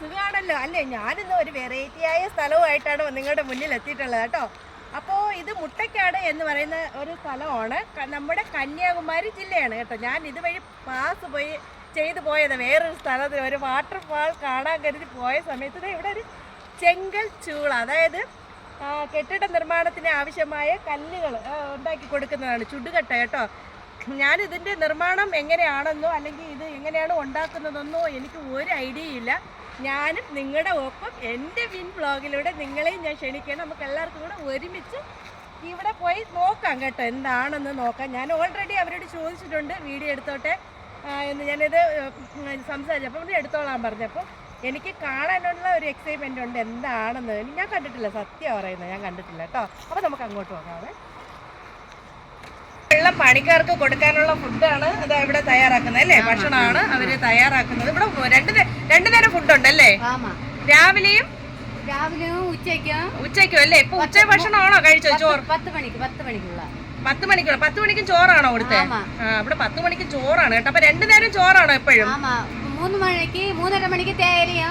സുഖമാണല്ലോ അല്ലേ ഞാനിന്ന് ഒരു വെറൈറ്റി ആയ സ്ഥലവുമായിട്ടാണ് നിങ്ങളുടെ മുന്നിൽ എത്തിയിട്ടുള്ളത് കേട്ടോ. അപ്പോൾ ഇത് മുട്ടക്കാട് എന്ന് പറയുന്ന ഒരു സ്ഥലമാണ്. നമ്മുടെ കന്യാകുമാരി ജില്ലയാണ് കേട്ടോ. ഞാൻ ഇതുവഴി പാസ് പോയി ചെയ്തു പോയത്. വേറൊരു സ്ഥലത്ത് ഒരു വാട്ടർഫാൾ കാണാൻ കരുതി പോയ സമയത്ത് ഇവിടെ ഒരു ചെങ്കൽ ചൂള അതായത് കെട്ടിട നിർമ്മാണത്തിന് ആവശ്യമായ കല്ലുകൾ ഉണ്ടാക്കി കൊടുക്കുന്നതാണ് ചുടുകട്ട കേട്ടോ. ഞാൻ ഇതിന്റെ നിർമ്മാണം എങ്ങനെയാണെന്നോ അല്ലെങ്കിൽ ഇത് എങ്ങനെയാണ് ഉണ്ടാക്കുന്നതെന്നോ എനിക്ക് ഒരു ഐഡിയ ഇല്ല. ഞാനും നിങ്ങളുടെ ഒപ്പം എന്റെ വിൻ ബ്ലോഗിലൂടെ നിങ്ങളെയും ഞാൻ ക്ഷണിക്കണം നമുക്ക് എല്ലാവർക്കും കൂടെ ഒരുമിച്ച് ഇവിടെ പോയി നോക്കാം കേട്ടോ എന്താണെന്ന് നോക്കാം. ഞാൻ ഓൾറെഡി അവരോട് ചോദിച്ചിട്ടുണ്ട് വീഡിയോ എടുത്തോട്ടെ എന്ന് ഞാനിത് സംസാരിച്ചപ്പോൾ ഇത് എടുത്തോളാൻ പറഞ്ഞു. അപ്പോൾ എനിക്ക് കാണാനുള്ള ഒരു എക്സൈറ്റ്മെന്റ് ഉണ്ട്. എന്താണെന്ന് ഞാൻ കണ്ടിട്ടില്ല. സത്യം പറയുന്നത് ഞാൻ കണ്ടിട്ടില്ല കേട്ടോ. അപ്പോൾ നമുക്ക് അങ്ങോട്ട് പോകാമേ ഉള്ള പണിക്കാർക്ക് കൊടുക്കാനുള്ള ഫുഡാണ് അത് ഇവിടെ തയ്യാറാക്കുന്നത് അല്ലേ? ഭക്ഷണമാണ് അവർ തയ്യാറാക്കുന്നത്. ഇവിടെ രണ്ട് രണ്ടു നേരം ഫുഡ് ഉണ്ടല്ലേ ஆமா രാവിലെയും? രാവിലെയും ഉച്ചയ്ക്കും. ഉച്ചയ്ക്കും അല്ലേ? ഇപ്പൊ ഉച്ച ഭക്ഷണമാണോ കഴിച്ചോ ചോറ്? പത്ത് മണിക്ക് പത്ത് മണിക്കുള്ള. പത്ത് മണിക്കുള്ള പത്ത് മണിക്കും ചോറാണോ അവിടുത്തെ ഇവിടെ പത്ത് മണിക്ക് ചോറാണ് കേട്ടോ. അപ്പൊ രണ്ടു നേരം ചോറാണോ എപ്പോഴും? മൂന്ന് മണിക്ക് മൂന്നര മണിക്ക് തേയിലയോ.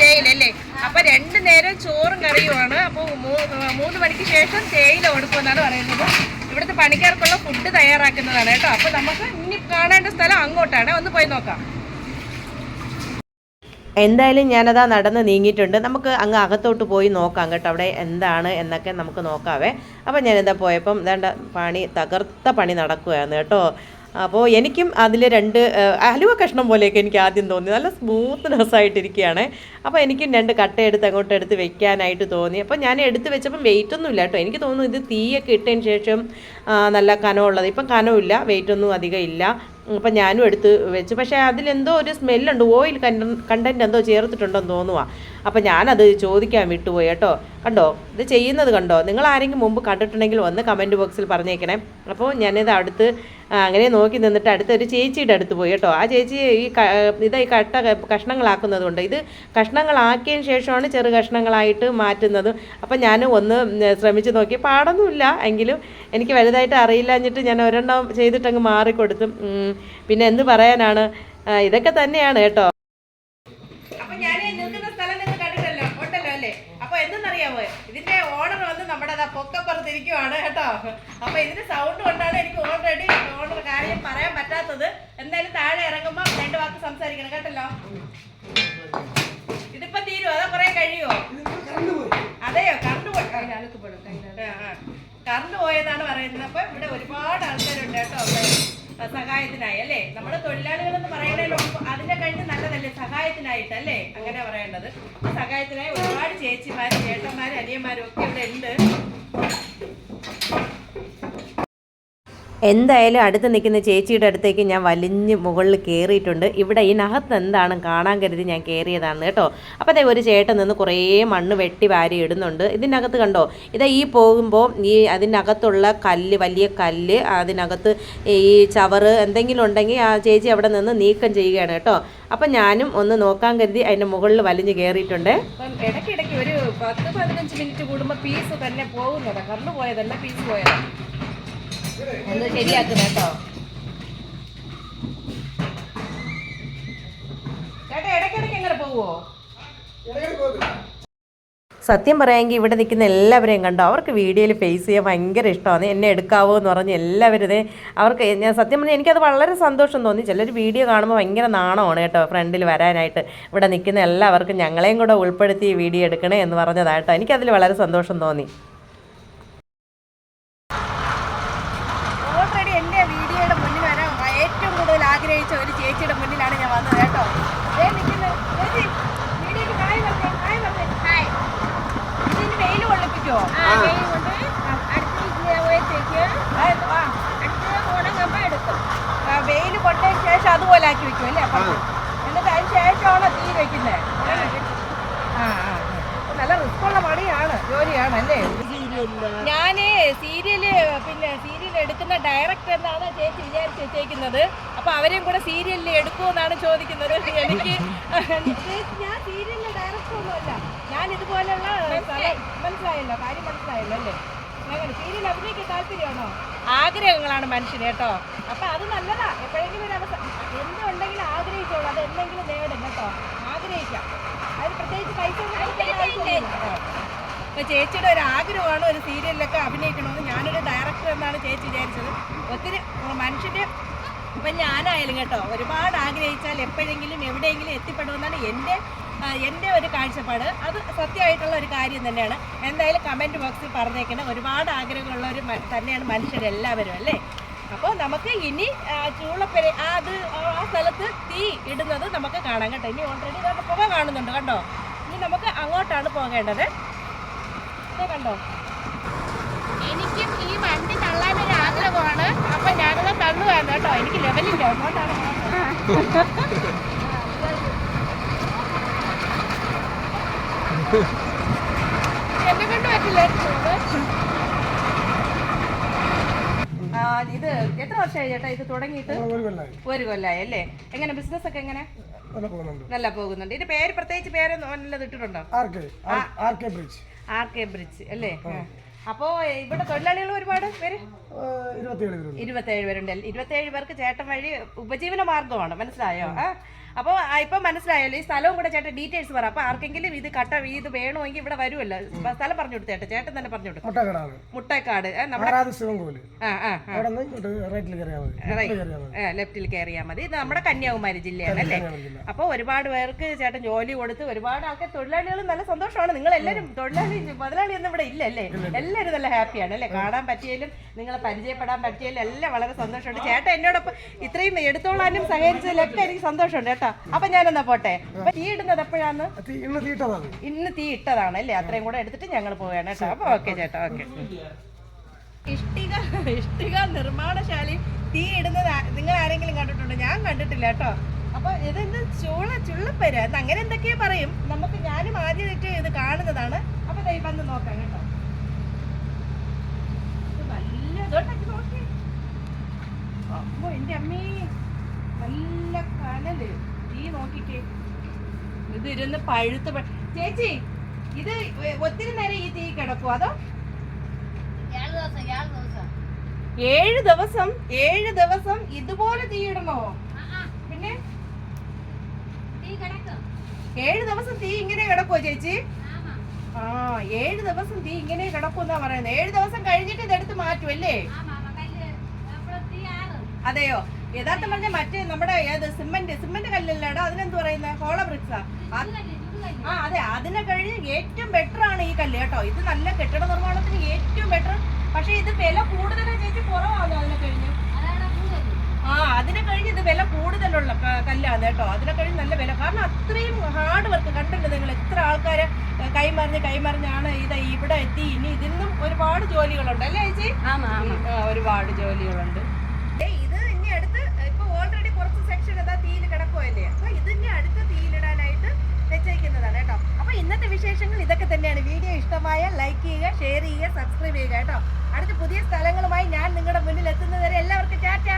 തേയില അല്ലേ അപ്പൊ രണ്ടു നേരം ചോറും കറിയുമാണ്. അപ്പൊ മൂ- മൂന്ന് മണിക്ക് ശേഷം തേയില കൊടുക്കുമെന്നാണ് പറയുന്നത്. ഇവിടുത്തെ പണിക്കാർക്കുള്ള ഫുഡ് തയ്യാറാക്കുന്നതാണ് കേട്ടോ. അപ്പൊ നമുക്ക് ഇനി കാണേണ്ട സ്ഥലം അങ്ങോട്ടാണ്. ഒന്ന് പോയി നോക്കാം. എന്തായാലും ഞാനതാ നടന്ന് നീങ്ങിയിട്ടുണ്ട്. നമുക്ക് അങ്ങ് അകത്തോട്ട് പോയി നോക്കാം കേട്ടോ. അവിടെ എന്താണ് എന്നൊക്കെ നമുക്ക് നോക്കാവേ. അപ്പം ഞാനെന്താ പോയപ്പം വേണ്ട പണി തകർത്ത പണി നടക്കുകയാണ് കേട്ടോ. അപ്പോൾ എനിക്കും അതിൽ രണ്ട് അലുവ കഷ്ണം പോലെയൊക്കെ എനിക്ക് ആദ്യം തോന്നി. നല്ല സ്മൂത്ത്നെസ് ആയിട്ടിരിക്കുകയാണ് അപ്പോൾ എനിക്കും രണ്ട് കട്ട എടുത്ത് അങ്ങോട്ട് എടുത്ത് വെക്കാനായിട്ട് തോന്നി. അപ്പോൾ ഞാൻ എടുത്ത് വെച്ചപ്പം വെയിറ്റ് ഒന്നും ഇല്ല കേട്ടോ. എനിക്ക് തോന്നുന്നു ഇത് തീയൊക്കെ ഇട്ടതിന് ശേഷം നല്ല കനമുള്ളത്. ഇപ്പം കനമില്ല വെയിറ്റ് ഒന്നും അധികം ഇല്ല. അപ്പം ഞാനും എടുത്ത് വെച്ചു. പക്ഷേ അതിലെന്തോ ഒരു സ്മെല്ലുണ്ട്. ഓയിൽ കണ്ട കണ്ടന്റ് എന്തോ ചേർത്തിട്ടുണ്ടെന്ന് തോന്നുക അപ്പം ഞാനത് ചോദിക്കാൻ വിട്ടുപോയി കേട്ടോ. കണ്ടോ? ഇത് ചെയ്യുന്നത് കണ്ടോ? നിങ്ങൾ ആരെങ്കിലും മുമ്പ് കണ്ടിട്ടുണ്ടെങ്കിൽ ഒന്ന് കമന്റ് ബോക്സിൽ പറഞ്ഞേക്കണേ. അപ്പോൾ ഞാനിത് അടുത്ത് അങ്ങനെ നോക്കി നിന്നിട്ട് അടുത്തൊരു ചേച്ചിയുടെ അടുത്ത് പോയി കേട്ടോ. ആ ചേച്ചി ഈ ഇത് ഈ കട്ട കഷ്ണങ്ങളാക്കുന്നത് കൊണ്ട് ഇത് കഷ്ണങ്ങളാക്കിയതിന് ശേഷമാണ് ചെറു കഷ്ണങ്ങളായിട്ട് മാറ്റുന്നത്. അപ്പം ഞാൻ ഒന്ന് ശ്രമിച്ച് നോക്കി. പാടൊന്നുമില്ല എങ്കിലും എനിക്ക് വലുതായിട്ട് അറിയില്ല എന്നിട്ട് ഞാൻ ഒരെണ്ണം ചെയ്തിട്ടങ്ങ് മാറിക്കൊടുത്തു. പിന്നെ എന്ത് പറയാനാണ്? ഇതൊക്കെ തന്നെയാണ് കേട്ടോ. അപ്പൊ ഞാൻ നിൽക്കുന്ന സ്ഥലം നിങ്ങൾ കണ്ടിട്ടല്ലോ ഉണ്ടല്ലോ അല്ലേ? അപ്പൊ എന്തെന്നറിയാമോ ഇതിന്റെ ഓണർ വന്ന് നമ്മുടെ പൊക്കപ്പുറത്തിരിക്കുവാണ് കേട്ടോ. അപ്പൊ ഇതിന്റെ സൗണ്ട് കൊണ്ടാണ് എനിക്ക് ഓൾറെഡി ഓണർ കാര്യം പറയാൻ പറ്റാത്തത്. എന്തായാലും താഴെ ഇറങ്ങുമ്പോ രണ്ട് വാക്ക് സംസാരിക്കണം കേട്ടല്ലോ. ഇതിപ്പോ തീരുവോ? അതോ കുറെ കഴിയുമോ അതെയോ? കറണ്ട് പോയി. കറണ്ട് പോയെന്നാണ് പറയുന്നത്. അപ്പൊ ഇവിടെ ഒരുപാട് ആൾക്കാരുണ്ട് കേട്ടോ. സഹായത്തിനായി അല്ലേ? നമ്മുടെ തൊഴിലാളികൾ എന്ന് പറയണല്ലോ അതിന്റെ കഴിഞ്ഞ് നല്ലതല്ലേ? സഹായത്തിനായിട്ട് അല്ലേ? അങ്ങനെ പറയേണ്ടത്. സഹായത്തിനായി ഒരുപാട് ചേച്ചിമാരും ചേട്ടന്മാരും അനിയന്മാരും ഒക്കെ ഇവിടെ ഉണ്ട്. എന്തായാലും അടുത്ത് നിൽക്കുന്ന ചേച്ചിയുടെ അടുത്തേക്ക് ഞാൻ വലിഞ്ഞ് മുകളിൽ കയറിയിട്ടുണ്ട്. ഇവിടെ ഈ ഇതിനകത്ത് എന്താണ് കാണാൻ കരുതി ഞാൻ കയറിയതാണ് കേട്ടോ. അപ്പോൾ അതേ ഒരു ചേട്ടൻ നിന്ന് കുറേ മണ്ണ് വെട്ടി വാരി ഇടുന്നുണ്ട്. ഇതിനകത്ത് കണ്ടോ? ഇതാ ഈ പോകുമ്പോൾ ഈ അതിനകത്തുള്ള കല്ല് വലിയ കല്ല് അതിനകത്ത് ഈ ചവറ് എന്തെങ്കിലും ഉണ്ടെങ്കിൽ ആ ചേച്ചി അവിടെ നിന്ന് നീക്കം ചെയ്യുകയാണ് കേട്ടോ. അപ്പം ഞാനും ഒന്ന് നോക്കാൻ കരുതി അതിന്റെ മുകളിൽ വലിഞ്ഞ് കയറിയിട്ടുണ്ട്. ഇടയ്ക്കിടയ്ക്ക് ഒരു പത്ത് പതിനഞ്ച് മിനിറ്റ് കൂടുമ്പോൾ പീസ് തന്നെ പോകുന്നതാണ് കറണ്ട് പോയതല്ല പീസ് പോയതാ. ഒന്ന് ശരിയാക്കുന്ന കേട്ടോ. ചേട്ടാ ഇടയ്ക്കിടയ്ക്ക് എങ്ങനെ പോവോ സത്യം പറയാമെങ്കിൽ ഇവിടെ നിൽക്കുന്ന എല്ലാവരെയും കണ്ടോ? അവർക്ക് വീഡിയോയിൽ ഫേസ് ചെയ്യാൻ ഭയങ്കര ഇഷ്ടമാണ്. എന്നെ എടുക്കാവോ എന്ന് പറഞ്ഞ് എല്ലാവരും അവർക്ക് ഞാൻ സത്യം പറഞ്ഞാൽ എനിക്കത് വളരെ സന്തോഷം തോന്നി. ചിലർ വീഡിയോ കാണുമ്പോൾ ഭയങ്കര നാണമാണ് കേട്ടോ ഫ്രണ്ടിൽ വരാനായിട്ട്. ഇവിടെ നിൽക്കുന്ന എല്ലാവർക്കും ഞങ്ങളെയും കൂടെ ഉൾപ്പെടുത്തി വീഡിയോ എടുക്കണേ എന്ന് പറഞ്ഞതായിട്ടോ എനിക്കതിൽ വളരെ സന്തോഷം തോന്നി. ഞാൻ സീരിയൽ പിന്നെ സീരിയൽ എടുക്കുന്ന ഡയറക്ടർ എന്നാണ് ചേച്ചി വിചാരിച്ച് വെച്ചേക്കുന്നത്. അപ്പൊ അവരെയും കൂടെ സീരിയലിൽ എടുക്കുമെന്നാണ് ചോദിക്കുന്നത്. എനിക്ക് ഞാൻ സീരിയലിലെ ഡയറക്ടർ ഒന്നുമല്ല. ഞാൻ ഇതുപോലെയുള്ള മനസ്സിലായല്ലോ കാര്യം മനസ്സിലായല്ലോ അല്ലേ? സീരിയൽ അഭിനയിക്കാൻ താല്പര്യമാണോ? ആഗ്രഹങ്ങളാണ് മനുഷ്യന് കേട്ടോ. അപ്പൊ അത് നല്ലതാ. എപ്പോഴെങ്കിലും ഒരു അവസ്ഥ എന്തുണ്ടെങ്കിലും ആഗ്രഹിച്ചോളൂ. അത് എന്തെങ്കിലും നേടും കേട്ടോ. ആഗ്രഹിക്കാം. അതിന് പ്രത്യേകിച്ച് പൈസ അപ്പോൾ ചേച്ചിയുടെ ഒരു ആഗ്രഹമാണ് ഒരു സീരിയലിലൊക്കെ അഭിനയിക്കണമെന്ന്. ഞാനൊരു ഡയറക്ടർ എന്നാണ് ചേച്ചി വിചാരിച്ചത്. ഒത്തിരി മനുഷ്യന്റെ ഇപ്പം ഞാനായാലും കേട്ടോ ഒരുപാട് ആഗ്രഹിച്ചാൽ എപ്പോഴെങ്കിലും എവിടെയെങ്കിലും എത്തിപ്പെടുമെന്നാണ് എന്റെ എന്റെ ഒരു കാഴ്ചപ്പാട്. അത് സത്യമായിട്ടുള്ള ഒരു കാര്യം തന്നെയാണ്. എന്തായാലും കമന്റ് ബോക്സിൽ പറഞ്ഞേക്കണം ഒരുപാട് ആഗ്രഹമുള്ള ഒരു തന്നെയാണ് മനുഷ്യരെല്ലാവരും അല്ലേ? അപ്പോൾ നമുക്ക് ഇനി ചൂളപ്പെര ആ അത് ആ സ്ഥലത്ത് തീ ഇടുന്നത് നമുക്ക് കാണാം കേട്ടോ. ഇനി ഓൾറെഡി നമുക്ക് പുക കാണുന്നുണ്ട് കണ്ടോ? ഇനി നമുക്ക് അങ്ങോട്ടാണ് പോകേണ്ടത്. കണ്ടോ? എനിക്കും ഈ വണ്ടി തള്ളാൻ ഒരു ആഗ്രഹമാണ്. അപ്പൊ ഞാനത് തള്ളുവാണ് കേട്ടോ. എനിക്ക് ലെവലില്ല പോകുന്നത്. എന്നെ കൊണ്ട് പറ്റില്ല. ഇത് എത്ര വർഷമായി ചേട്ടാ ഇത് തുടങ്ങിയിട്ട്? ഒരു കൊല്ലായി. അല്ലേ? എങ്ങനെ? ബിസിനസ് ഒക്കെ എങ്ങനെ? നല്ല പോകുന്നുണ്ട്. ഇതിന്റെ പേര് പ്രത്യേകിച്ച് പേര് നല്ലത് ഇട്ടിട്ടുണ്ടോ? ബ്രിഡ്ജ് ആർ കെ ബ്രിഡ്ജ് അല്ലേ. അപ്പോ ഇവിടെ തൊഴിലാളികൾ ഒരുപാട് പേര്? പേരുണ്ട്. ഇരുപത്തേഴ് പേരുണ്ട്. ഇരുപത്തേഴ് പേർക്ക് ചേട്ടൻ വഴി ഉപജീവന മാർഗമാണ്. മനസ്സിലായോ? ആ. അപ്പോൾ ഇപ്പൊ മനസ്സിലായല്ലോ ഈ സ്ഥലവും കൂടെ ചേട്ടൻ ഡീറ്റെയിൽസ് പറ. അപ്പൊ ആർക്കെങ്കിലും ഇത് കട്ട ഇത് വേണമെങ്കിൽ ഇവിടെ വരുമല്ലോ. സ്ഥലം പറഞ്ഞു കൊടുത്തു ചേട്ടൻ? ചേട്ടൻ തന്നെ പറഞ്ഞു കൊടുത്തു? മുട്ടക്കാട്. നമ്മുടെ ലെഫ്റ്റിൽ കയറിയാൽ മതി. ഇത് നമ്മുടെ കന്യാകുമാരി ജില്ലയാണ് അല്ലേ? അപ്പൊ അപ്പോൾ ഒരുപാട് പേർക്ക് ചേട്ടൻ ജോലി കൊടുത്ത് ഒരുപാട് ആൾക്കാർ തൊഴിലാളികൾ നല്ല സന്തോഷമാണ്. നിങ്ങൾ എല്ലാവരും തൊഴിലാളി മുതലാളി ഒന്നും ഇവിടെ ഇല്ല അല്ലേ? എല്ലാവരും നല്ല ഹാപ്പിയാണ് അല്ലേ? കാണാൻ പറ്റിയാലും നിങ്ങളെ പരിചയപ്പെടാൻ പറ്റിയാലും എല്ലാം വളരെ സന്തോഷമുണ്ട്. ചേട്ടൻ എന്നോടൊപ്പം ഇത്രയും എടുത്തോളാനും സഹകരിച്ചതിലൊക്കെ എനിക്ക് സന്തോഷമുണ്ട് കേട്ടോ. അപ്പൊ ഞാനെന്നാ പോട്ടെ? അപ്പൊ തീ ഇടുന്നത് എപ്പോഴാന്ന്? തീ- ഇന്ന് തീട്ടതാണ് ഇന്ന് തീ ഇട്ടതാണ് അല്ലേ? അത്രയും കൂടെ എടുത്തിട്ട് ഞങ്ങൾ പോവുകയാണ് കേട്ടോ. അപ്പൊ ഓക്കെ ചേട്ടാ ഓക്കെ. ഇഷ്ടിക ഇഷ്ടിക നിർമ്മാണശാല തീ ഇടുന്നത് നിങ്ങൾ ആരെങ്കിലും കണ്ടിട്ടുണ്ടോ? ഞാൻ കണ്ടിട്ടില്ല കേട്ടോ. അപ്പൊ ഇതെന്ത് ചുള ചുള്ളപ്പേര്? അങ്ങനെ എന്തൊക്കെയാ പറയും? നമുക്ക് ഞാനും ആദ്യമായിട്ട് ഇത് കാണുന്നതാണ്. അപ്പൊ ദൈവം വന്ന് നോക്കാം കേട്ടോ ഇത് നല്ല ഇതോട്ടൊക്കെ നോക്കി അമ്മോ എന്റെ അമ്മേ നല്ല കനൽ തീ നോക്കിക്കേ. ഇത് ഇരുന്ന് പഴുത്ത് ചേച്ചി ഇത് ഒത്തിരി നേരം ഈ തീ കിടക്കും അതോ ഏഴ് ദിവസം ഏഴ് ദിവസം. ഇതുപോലെ തീയിടണോ പിന്നെ? തീ ഏഴ് ദിവസം തീ ഇങ്ങനെ കിടക്കുവോ ചേച്ചി? ആ ഏഴ് ദിവസം തീ ഇങ്ങനെ കിടക്കുമെന്നാ പറയുന്നത്. ഏഴ് ദിവസം കഴിഞ്ഞിട്ട് ഇതെടുത്ത് മാറ്റും അല്ലേ തീ അതെയോ? യഥാർത്ഥം പറഞ്ഞ മറ്റേ നമ്മുടെ ഏത് സിമെന്റ് സിമെന്റ് കല്ലല്ലേടാ അതിനെന്ത് പറയുന്നത് ഹോള ബ്രിക്സാ. ആ അതെ അതിനെ കഴിഞ്ഞ് ഏറ്റവും ബെറ്റർ ആണ് ഈ കല്ല് കേട്ടോ. ഇത് നല്ല കെട്ടിട നിർമ്മാണത്തിന് ഏറ്റവും ബെറ്റർ പക്ഷെ ഇത് വില കൂടുതലാണ് ചേച്ചി കുറവാണോ അതിനെ കഴിഞ്ഞ്? ആ അതിനെ കഴിഞ്ഞ് ഇത് വില കൂടുതലുള്ള കല്ലാണ് കേട്ടോ. അതിനെ കഴിഞ്ഞ് നല്ല വില. കാരണം അത്രയും ഹാർഡ് വർക്ക് കണ്ടില്ല നിങ്ങൾ. എത്ര ആൾക്കാര് കൈമറിഞ്ഞ് കൈമറിഞ്ഞാണ് ഇത് ഇവിടെ എത്തി. ഇനി ഇതിന്നും ഒരുപാട് ജോലികളുണ്ട് അല്ലേ ചേച്ചി? ഒരുപാട് ജോലികളുണ്ട് ഇത് ഇനി അടുത്ത് ഇപ്പൊ ഓൾറെഡി കുറച്ച് സെക്ഷൻ എന്താ തീയിൽ കിടക്കുമല്ലേ അപ്പൊ ഇത് ഇനി അടുത്ത് തീയിലിടാനായിട്ട് വെച്ചേക്കുന്നതാണ് കേട്ടോ അപ്പൊ ഇന്നത്തെ വിശേഷങ്ങൾ ഇതൊക്കെ തന്നെയാണ് വീഡിയോ ഇഷ്ടമായ ലൈക്ക് ചെയ്യുക ഷെയർ ചെയ്യുക സബ്സ്ക്രൈബ് ചെയ്യുക കേട്ടോ. അടുത്ത പുതിയ സ്ഥലങ്ങളുമായി ഞാൻ നിങ്ങളുടെ മുന്നിൽ എത്തുന്നതുവരെ എല്ലാവർക്കും ടാറ്റ.